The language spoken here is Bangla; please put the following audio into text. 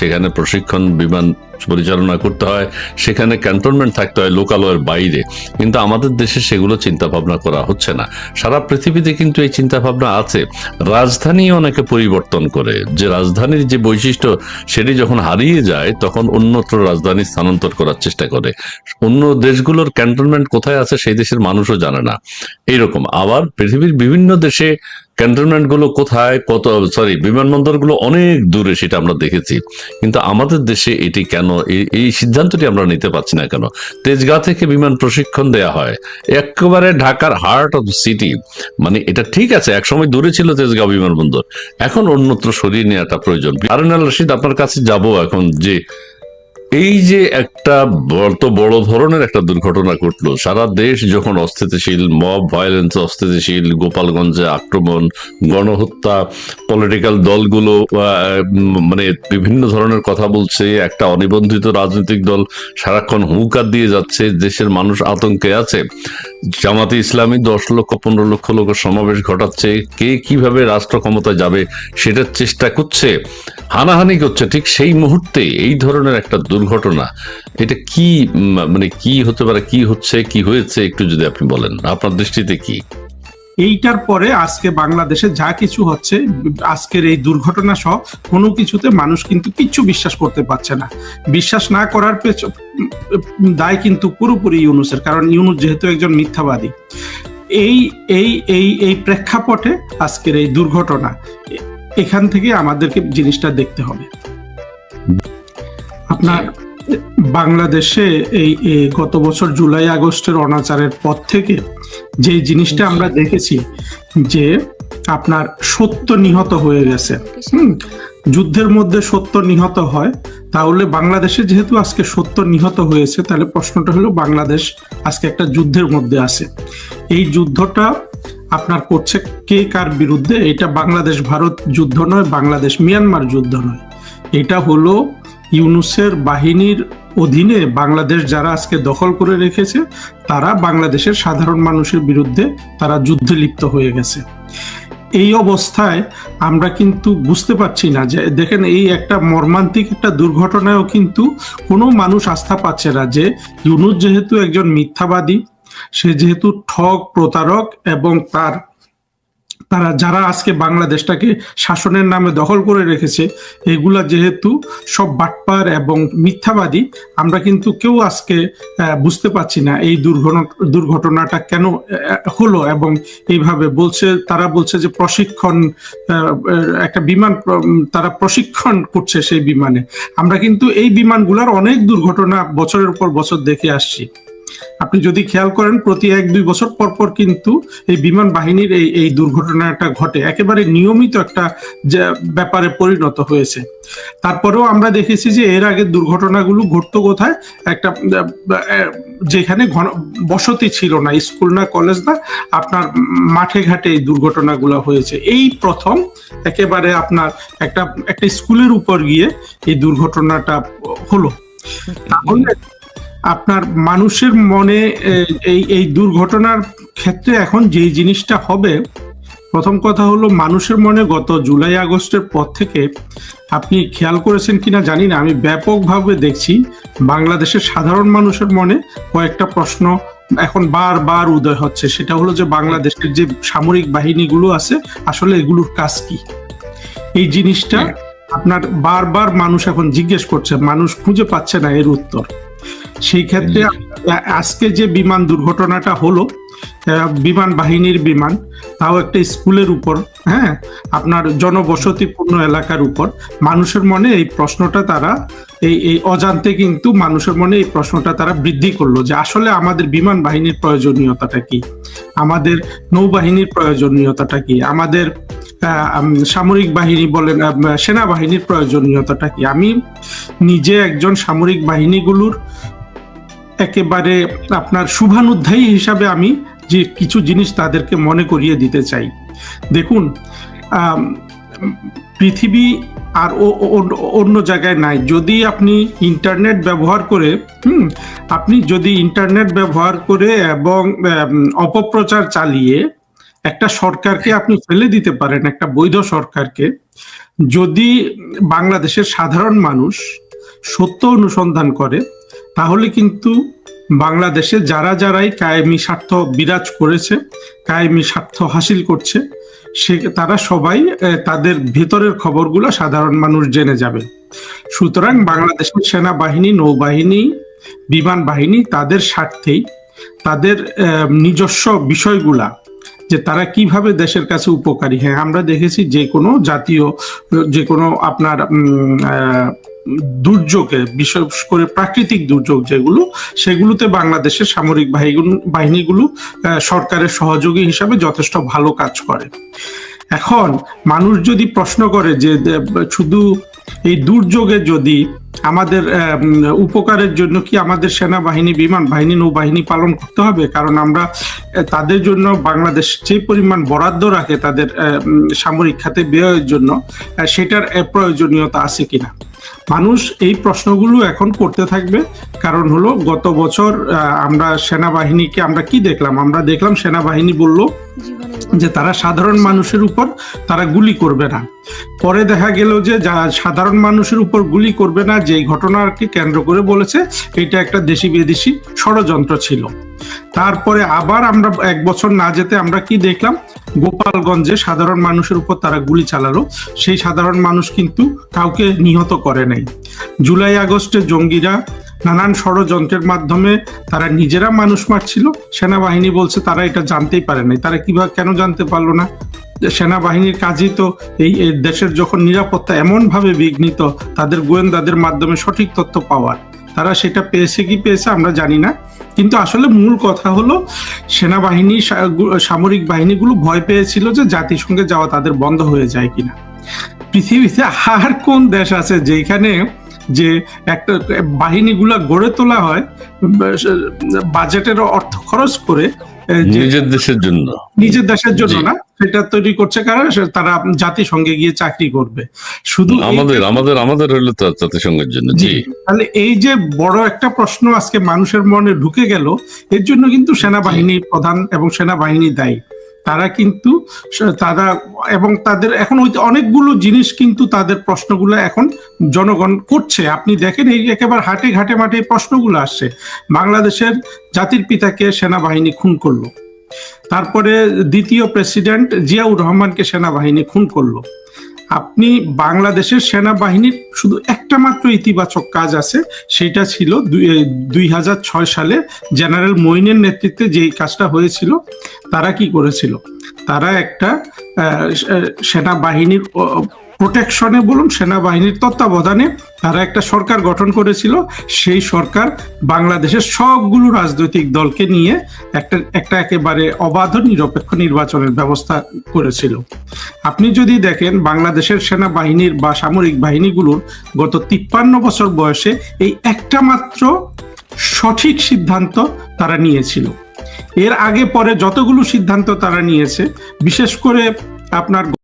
সেখানে প্রশিক্ষণ, বিমান পরিচালনা করতে হয়, সেখানে ক্যান্টনমেন্ট থাকতে হয় লোকালয়ের বাইরে। কিন্তু আমাদের দেশে সেগুলো চিন্তা ভাবনা করা হচ্ছে না। সারা পৃথিবীতে কিন্তু এই চিন্তা ভাবনা আছে। রাজধানী অনেকে পরিবর্তন করে। যে রাজধানীর যে বৈশিষ্ট্য, সেটি যখন হারিয়ে যায়, তখন অন্যত্র রাজধানী স্থানান্তর করার চেষ্টা করে। অন্য দেশগুলোর ক্যান্টনমেন্ট কোথায় আছে, সেই দেশের মানুষও জানে না। এইরকম। আবার পৃথিবীর বিভিন্ন দেশে ক্যান্টনমেন্টগুলো কোথায়, কত সরি বিমানবন্দরগুলো অনেক দূরে সেটা আমরা দেখেছি। কিন্তু আমাদের দেশে এটি কেন এই- সিদ্ধান্তটি আমরা নিতে পারছি না কেন? তেজগাঁ থেকে বিমান প্রশিক্ষণ দেয়া হয়। একেবারে ঢাকার হার্ট অফ সিটি মানে এটা ঠিক আছে, একসময় দূরে ছিল তেজগাঁও বিমানবন্দর। এখন অন্যত্র সরিয়ে নেওয়াটা প্রয়োজন। আরন রশিদ, আপনার কাছে যাব এখন যে এই যে একটা বড় বড় ধরনের একটা দুর্ঘটনা ঘটলো, সারা দেশ যখন অস্থিতিশীল মব ভায়োলেন্স অস্থিতিশীল, গোপালগঞ্জে আক্রমণ, গণহত্যা পলিটিক্যাল দলগুলো মানে বিভিন্ন ধরনের কথা বলছে, একটা অনিবন্ধিত রাজনৈতিক দল সারাক্ষণ হুঙ্কার দিয়ে যাচ্ছে, দেশের মানুষ আতঙ্কে আছে। জামাতে ইসলামী দশ লক্ষ, পনেরো লক্ষ লোকের সমাবেশ ঘটাচ্ছে। কে কীভাবে রাষ্ট্র ক্ষমতায় যাবে সেটার চেষ্টা করছে, হানাহানি করছে, ঠিক সেই মুহূর্তে এই ধরনের একটা দুর্ঘটনা, এটা কি মানে কি হতে পারে, কি হচ্ছে, কি হয়েছে, একটু যদি আপনি বলেন। আপনার দৃষ্টিতে কি? এইটার পরে আজকে বাংলাদেশে যা কিছু হচ্ছে, আজকের এই দুর্ঘটনা সহ কোনো কিছুতে মানুষ কিন্তু কিচ্ছু বিশ্বাস করতে পারছে না। বিশ্বাস না করার পেছ- দায় কিন্তু পুরোপুরি ইউনুসের, কারণ ইউনুস যেহেতু একজন মিথ্যাবাদী। এই এই এই এই প্রেক্ষাপটে আজকের এই দুর্ঘটনা এখান থেকে আমাদেরকে জিনিসটা দেখতে হবে। আপনার বাংলাদেশে এই গত বছর জুলাই, আগস্টের অনাচারের পর থেকে যে জিনিসটা আমরা দেখেছি যে আপনার সত্য নিহত হয়ে গেছে। যুদ্ধের মধ্যে সত্য নিহত হয়, তাহলে বাংলাদেশে যেহেতু আজকে সত্য নিহত হয়েছে, তাহলে প্রশ্নটা হলো বাংলাদেশ আজকে একটা যুদ্ধের মধ্যে আছে। এই যুদ্ধটা আপনার করছে কে কার বিরুদ্ধে? এটা বাংলাদেশ ভারত যুদ্ধ নয় বাংলাদেশ মিয়ানমার যুদ্ধ নয়। এটা হলো ইউনুসের বাহিনীর অধীনে বাংলাদেশ যারা আজকে দখল করে রেখেছে, তারা বাংলাদেশের সাধারণ মানুষের বিরুদ্ধে তারা যুদ্ধে লিপ্ত হয়ে গেছে। এই অবস্থায় আমরা কিন্তু বুঝতে পারছি না যে, দেখেন এই একটা মর্মান্তিক একটা দুর্ঘটনায়ও কিন্তু কোনো মানুষ আস্থা পাচ্ছে না যে, ইউনুস যেহেতু একজন মিথ্যাবাদী, সে যেহেতু ঠগ, প্রতারক এবং তার তারা যারা আজকে বাংলাদেশটাকে শাসনের নামে দখল করে রেখেছে, এগুলা যেহেতু সব বাটপার এবং মিথ্যাবাদী, আমরা কিন্তু কেউ আজকে বুঝতে পারছি না এই দুর্ঘটনা, দুর্ঘটনাটা কেন হলো এবং এইভাবে বলছে, তারা বলছে যে প্রশিক্ষণ একটা বিমান, তারা প্রশিক্ষণ করছে সেই বিমানে। আমরা কিন্তু এই বিমানগুলোর অনেক দুর্ঘটনা বছরের পর বছর দেখে আসছি। আপনি যদি খেয়াল করেন, প্রতি এক দুই বছর পর পর কিন্তু এই বিমান বাহিনীর এই এই দুর্ঘটনাটা ঘটে। একেবারে নিয়মিত একটা ব্যাপারে পরিণত হয়েছে। তারপরেও আমরা দেখেছি যে এর আগে দুর্ঘটনাগুলো ঘটতো কোথায়? একটা যেখানে ঘন, বসতি ছিল না, স্কুল না, কলেজ না, আপনার মাঠে ঘাটে এই দুর্ঘটনাগুলো হয়েছে। এই প্রথম একেবারে আপনার একটা একটা স্কুলের উপর গিয়ে এই দুর্ঘটনাটা হলো। তাহলে আপনার মানুষের মনে এই এই দুর্ঘটনার ক্ষেত্রে এখন যে জিনিসটা হবে প্রথম কথা হলো মানুষের মনে গত জুলাই আগস্টের পর থেকে আপনি খেয়াল করেছেন কিনা জানি না আমি ব্যাপকভাবে দেখছি বাংলাদেশের সাধারণ মানুষের মনে কয়েকটা প্রশ্ন এখন বারবার উদয় হচ্ছে। সেটা হলো যে বাংলাদেশের যে সামরিক বাহিনীগুলো আছে আসলে এগুলোর কাজ কি? এই জিনিসটা আপনার বারবার মানুষ এখন জিজ্ঞেস করছে মানুষ খুঁজে পাচ্ছে না এর উত্তর। সেই ক্ষেত্রে আজকে যে বিমান দুর্ঘটনাটা হলো বিমান বাহিনীর বিমান তাও একটা স্কুলের উপর হ্যাঁ? আপনার জনবসতিপূর্ণ এলাকার উপর মানুষের মনে এই প্রশ্নটা তারা এই এই অজান্তে কিন্তু মানুষের মনে এই প্রশ্নটা তারা বৃদ্ধি করল যে আসলে আমাদের বিমান বাহিনীর প্রয়োজনীয়তাটা কি? আমাদের নৌবাহিনীর প্রয়োজনীয়তাটা কি? আমাদের আহ, সামরিক বাহিনী বলেন সেনাবাহিনীর প্রয়োজনীয়তাটা কি? আমি নিজে একজন সামরিক বাহিনীগুলোর একেবারে আপনার শুভানুধ্যায়ী হিসাবে আমি যে কিছু জিনিস তাদেরকে মনে করিয়ে দিতে চাই। দেখুন পৃথিবী আর ও- অন্য জায়গায় নাই। যদি আপনি ইন্টারনেট ব্যবহার করে, হুম, আপনি যদি ইন্টারনেট ব্যবহার করে এবং অপপ্রচার চালিয়ে একটা সরকারকে আপনি ফেলে দিতে পারেন, একটা বৈধ সরকারকে, যদি বাংলাদেশের সাধারণ মানুষ সত্য অনুসন্ধান করে তাহলে কিন্তু বাংলাদেশে যারা যারাই কায়েমি স্বার্থ বিরাজ করেছে, কায়েমি স্বার্থ হাসিল করছে, সে তারা সবাই তাদের ভেতরের খবরগুলো সাধারণ মানুষ জেনে যাবে। সুতরাং বাংলাদেশের সেনাবাহিনী, নৌবাহিনী, বিমান বাহিনী তাদের স্বার্থেই তাদের নিজস্ব বিষয়গুলা যে তারা কীভাবে দেশের কাছে উপকারী। হ্যাঁ আমরা দেখেছি যে কোনো জাতীয়, যে কোনো আপনার দুর্যোগে বিশেষ করে প্রাকৃতিক দুর্যোগ যেগুলো, সেগুলোতে বাংলাদেশের সামরিক বাহিনী- বাহিনীগুলো সরকারের সহযোগী হিসাবে যথেষ্ট ভালো কাজ করে। এখন মানুষ যদি প্রশ্ন করে যে শুধু এই দুর্যোগে যদি আমাদের উপকারের জন্য কি আমাদের সেনাবাহিনী, বিমান বাহিনী, নৌবাহিনী পালন করতে হবে? কারণ আমরা তাদের জন্য বাংলাদেশ যে পরিমাণ বরাদ্দ রাখে তাদের সামরিক খাতে ব্যয়ের জন্য সেটার প্রয়োজনীয়তা আছে কিনা? মানুষ এই প্রশ্নগুলো এখন করতে থাকবে। কারণ হলো গত বছর আমরা সেনাবাহিনীকে আমরা কি দেখলাম? আমরা দেখলাম সেনাবাহিনী বলল যে তারা সাধারণ মানুষের উপর তারা গুলি করবে না। পরে দেখা গেল যে যা সাধারণ মানুষের উপর গুলি করবে না যে ঘটনাকে কেন্দ্র করে বলেছে, এটা একটা দেশি বিদেশি ষড়যন্ত্র ছিল। তারপরে আবার আমরা এক বছর না যেতে আমরা কি দেখলাম? গোপালগঞ্জে সাধারণ মানুষের উপর তারা গুলি চালালো। সেই সাধারণ মানুষ কিন্তু কাউকে নিহত করে নাই। জুলাই আগস্টে জঙ্গিরা নানান ষড়যন্ত্রের মাধ্যমে তারা নিজেরা মানুষ মারছিল। সেনাবাহিনী বলছে, তারা এটা জানতেই পারে নাই। তারা কীভাবে, কেন জানতে পারল না? সেনাবাহিনীর কাজই তো এই দেশের যখন নিরাপত্তা এমনভাবে বিঘ্নিত, তাদের গোয়েন্দাদের মাধ্যমে সঠিক তথ্য পাওয়ার। তারা সেটা পেয়েছে কি পেয়েছে আমরা জানি না। কিন্তু আসলে মূল কথা হলো সেনাবাহিনী সামরিক বাহিনীগুলো ভয় পেয়েছিল যে জাতিসংঘে যাওয়া তাদের বন্ধ হয়ে যায় কিনা। পৃথিবীতে আর কোন দেশ আছে যেখানে যে একটা, বাহিনীগুলা গড়ে তোলা হয় বাজেটের অর্থ খরচ করে নিজের দেশের জন্য। নিজের দেশের জন্য না সেটা তৈরি করছে কারণ তারা জাতিসংঘে গিয়ে চাকরি করবে। শুধু আমাদের আমাদের আমাদের হইল তো জাতিসংঘের জন্য জি। তাহলে এই যে বড় একটা প্রশ্ন আজকে মানুষের মনে ঢুকে গেল এর জন্য কিন্তু সেনাবাহিনী প্রধান এবং সেনাবাহিনী দায়ী। তারা কিন্তু তারা এবং তাদের এখন ওই অনেকগুলো জিনিস কিন্তু তাদের প্রশ্নগুলো এখন জনগণ করছে। আপনি দেখেন এই একেবারে হাটে ঘাটে মাঠে প্রশ্নগুলো আসছে। বাংলাদেশের জাতির পিতাকে সেনাবাহিনী খুন করল। তারপরে দ্বিতীয় প্রেসিডেন্ট জিয়াউর রহমানকে সেনাবাহিনী খুন করল। আপনি বাংলাদেশের সেনাবাহিনীর শুধু একটা মাত্র ইতিবাচক কাজ আছে, সেটা ছিল দুই হাজার ছয় সালে জেনারেল মইনের নেতৃত্বে যেই কাজটা হয়েছিল, তারা কি করেছিল? তারা একটা সেনাবাহিনীর প্রোটেকশনে বলুন, সেনাবাহিনীর তত্ত্বাবধানে তারা একটা সরকার গঠন করেছিল। সেই সরকার বাংলাদেশের সবগুলো রাজনৈতিক দলকে নিয়ে একটা একটা একেবারে অবাধ নিরপেক্ষ নির্বাচনের ব্যবস্থা করেছিল। আপনি যদি দেখেন, বাংলাদেশের সেনাবাহিনীর বা সামরিক বাহিনীগুলোর গত তিপ্পান্ন বছর বয়সে এই একটা মাত্র সঠিক সিদ্ধান্ত তারা নিয়েছিল। এর আগে পরে যতগুলো সিদ্ধান্ত তারা নিয়েছে, বিশেষ করে আপনার